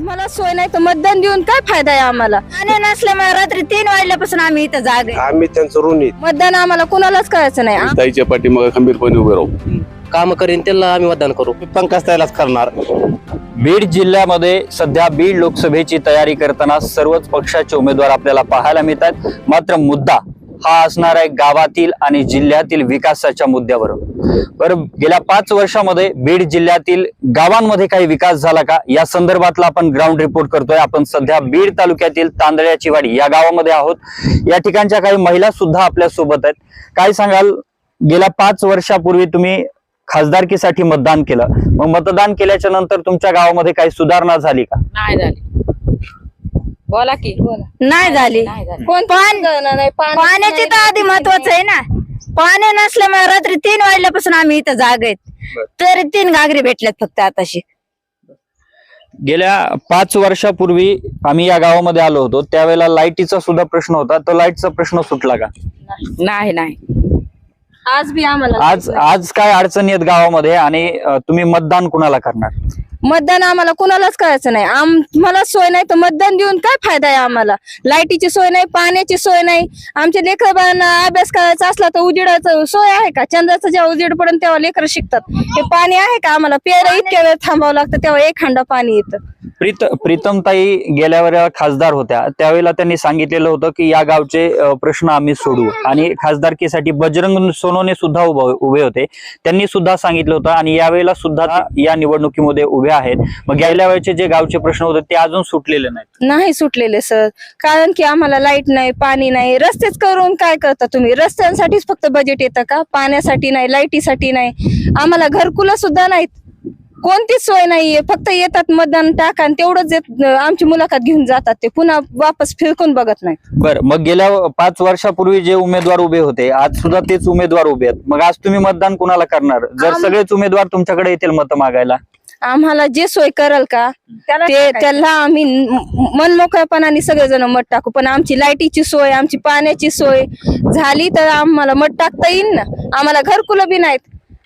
मला सोय नाही तर मतदान देऊन काय फायदा आहे आम्हाला? पाणी नसल्यामुळे रात्री तीन वाजल्यापासून आम्ही इथं जागे. आम्ही त्यांचं ऋण. मतदान आम्हाला कुणालाच करायचं नाही ताईच्या पाठीमागे खंबीरपणे उभे राहू. काम करीन त्याला आम्ही मतदान करू. पंकज ताईलाच करणार. बीड जिल्ह्यामध्ये सध्या बीड लोकसभेची तयारी करताना सर्वच पक्षाचे उमेदवार आपल्याला पाहायला मिळतात. मात्र मुद्दा हा असणार आहे गावातील आणि जिल्ह्यातील विकासाच्या मुद्द्यावर बरं गेल्या पाच वर्षामध्ये बीड जिल्ह्यातील गावांमध्ये काही विकास झाला का? या संदर्भातला आपण ग्राउंड रिपोर्ट करतोय. आपण सध्या बीड तालुक्यातील तांदळ्याची वाडी या गावामध्ये आहोत. या ठिकाणच्या काही महिला सुद्धा आपल्यासोबत आहेत. काय सांगाल? गेल्या पाच वर्षापूर्वी तुम्ही खासदारकीसाठी मतदान केलं. मग मतदान केल्याच्यानंतर तुमच्या गावामध्ये काही सुधारणा झाली का? नाही झाली. बोला की नाही झाली. कोण पाण्याचे तर आधी महत्वाचं आहे ना. पाणी नसल्यामुळे रात्री तीन वाजल्यापासून आम्ही इथं जागे तरी तीन घागरी भेटल्यात फक्त आताशी. गेल्या पाच वर्षापूर्वी आम्ही या गावामध्ये आलो होतो. त्यावेळेला लाईटीचा सुद्धा प्रश्न होता. तो लाईटचा प्रश्न सुटला का? नाही नाही. आज बी आम्हाला आज आज काय अडचणी आहेत गावामध्ये आणि तुम्ही मतदान कुणाला करणार? मतदान आम्हाला कोणालाच करायचं नाही. आम्हाला सोय नाही तर मतदान देऊन काय फायदा आहे आम्हाला? लाईटीची सोय नाही पाण्याची सोय नाही. आमच्या लेकरांना अभ्यास करायचा असला तर उजेडाचं सोय आहे का? चंद्राचं जेव्हा उजेड पडून तेव्हा लेकर शिकतात. हे पाणी आहे का आम्हाला? प्यायला इतक्या वेळ थांबावं लागतं तेव्हा एक हंडा पाणी येतं. प्रीत प्रीतमताई गेल्या वेळेला खासदार होत्या. त्यावेळेला त्यांनी सांगितलेलं होतं की या गावचे प्रश्न आम्ही सोडू. आणि खासदारकीसाठी बजरंग सोनोने सुद्धा उभे होते. त्यांनी सुद्धा सांगितलं होतं आणि यावेळेला सुद्धा या निवडणुकीमध्ये आहेत. मग गेल्या वेळेचे जे गावचे प्रश्न होते ते अजून सुटलेले नाहीत. नाही सुटलेले सर. कारण की आम्हाला लाइट नाही पाणी नाही. रस्तेच करून काय करता तुम्ही? रस्त्यांसाठीच फक्त बजेट येतं का? पाण्यासाठी नाही लाईटीसाठी नाही. आम्हाला घरकुला सुद्धा नाहीत. कोणतीच सोय नाहीये. फक्त येतात मतदान टाका आणि तेवढंच येत- आमची मुलाखत घेऊन जातात. ते पुन्हा वापस फिरकून बघत नाही बरं मग गेल्या पाच वर्षापूर्वी जे उमेदवार उभे होते आज सुद्धा तेच उमेदवार उभे आहेत. मग आज तुम्ही मतदान कुणाला करणार? जर आम- सगळेच उमेदवार तुमच्याकडे येतील मत मागायला. आम्हाला जे सोय करल का ते त्याला आम्ही म- मनमोकळेपणाने सगळेजण मत टाकू. पण आमची लाईटीची सोय आमची पाण्याची सोय झाली तर आम्हाला मत टाकता येईल ना? आम्हाला घरकुलं बी नाहीत.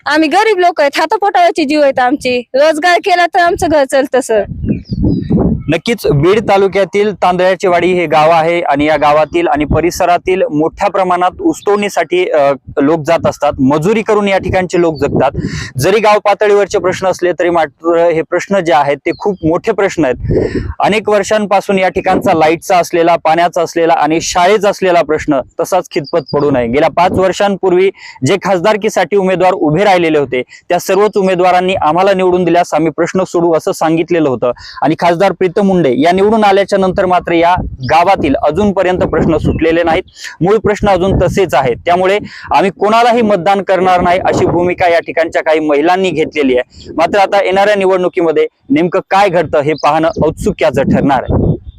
आम्ही गरीब लोक आहेत हातापोटावरचे जीव आहेत आमचे. रोजगार केला तर आमचं घर चालतं सर. नक्कीच बीड तालुक्यातील तांदळाची वाडी हे गाव आहे आणि या गावातील आणि परिसरातील मोठ्या प्रमाणात ऊसतोडणीसाठी लोक जात असतात. मजुरी करून या ठिकाणचे लोक जगतात. जरी गाव पातळीवरचे प्रश्न असले तरी मात्र हे प्रश्न जे आहेत ते खूप मोठे प्रश्न आहेत. अनेक वर्षांपासून या ठिकाणचा लाईटचा असलेला पाण्याचा असलेला आणि शाळेचा असलेला प्रश्न तसाच खितपत पडू नये. गेल्या पाच वर्षांपूर्वी जे खासदारकीसाठी उमेदवार उभे राहिलेले होते त्या सर्वच उमेदवारांनी आम्हाला निवडून दिल्यास आम्ही प्रश्न सोडू असं सांगितलेलं होतं. आणि खासदार दत्त मुंडे या निवडून आल्याच्यानंतर मात्र या गावातील अजूनपर्यंत प्रश्न सुटलेले नाहीत. मूळ प्रश्न अजून तसेच आहेत. त्यामुळे आम्ही कोणालाही मतदान करणार नाही अशी भूमिका या ठिकाणच्या काही महिलांनी घेतलेली आहे. मात्र आता येणाऱ्या निवडणुकीमध्ये नेमकं काय घडतं हे पाहणं औत्सुक्याचं ठरणार आहे.